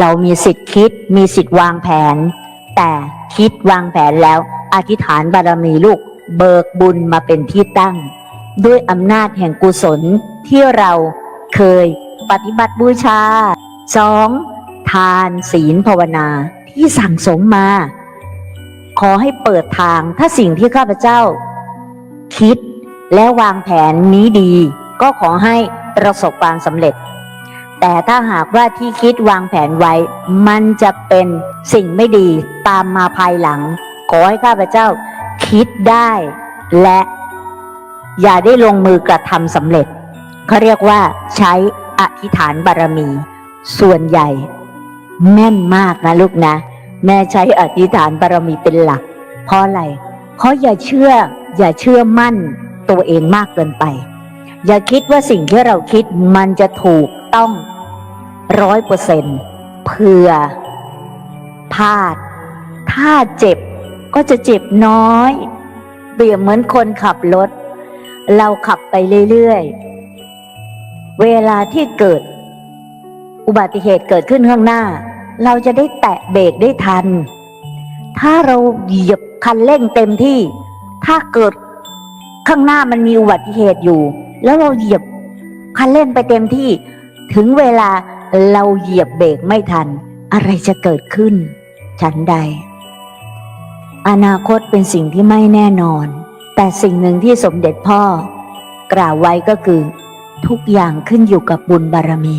เรามีสิทธิ์คิดมีสิทธิ์วางแผน แต่คิดวางแผนแล้ว อธิษฐานบารมีลูก เบิกบุญมาเป็นที่ตั้ง ด้วยอำนาจแห่งกุศลที่เราเคยปฏิบัติบูชาสองทานศีลภาวนาที่สั่งสมมา ขอให้เปิดทางถ้าสิ่งที่ข้าพเจ้า คิดและวางแผนนี้ดี ก็ขอให้ประสบความสำเร็จ แต่ถ้าหากว่าที่คิดวางแผนไว้ มันจะเป็นสิ่งไม่ดีตามมาภายหลัง ขอให้ข้าพเจ้าคิดได้ และอย่าได้ลงมือกระทำสำเร็จเขาเรียกว่าใช้อธิษฐานบารมี ส่วนใหญ่ แม่นมากนะลูกนะ แม่ใช้อธิษฐานบารมีเป็นหลัก เพราะอะไร เพราะอย่าเชื่อ อย่าเชื่อมั่นตัวเองมากเกินไป อย่าคิดว่าสิ่งที่เราคิดมันจะถูกต้อง ร้อยเปอร์เซ็นต์เผื่อพลาด ถ้าเจ็บก็จะเจ็บน้อย เปรียบเหมือนคนขับรถ เราขับไปเรื่อยๆ เวลาที่เกิด อุบัติเหตุเกิดขึ้นข้างหน้า เราจะได้แตะเบรกได้ทัน ถ้าเราเหยียบคันเร่งเต็มที่ ถ้าเกิดข้างหน้ามันมีอุบัติเหตุอยู่ แล้วเราเหยียบคันเร่งไปเต็มที่ ถึงเวลา เราเหยียบเบรกไม่ทัน อะไรจะเกิดขึ้น ฉันใด อนาคตเป็นสิ่งที่ไม่แน่นอน แต่สิ่งหนึ่งที่สมเด็จพ่อ กล่าวไว้ก็คือ ทุกอย่างขึ้นอยู่กับบุญบารมี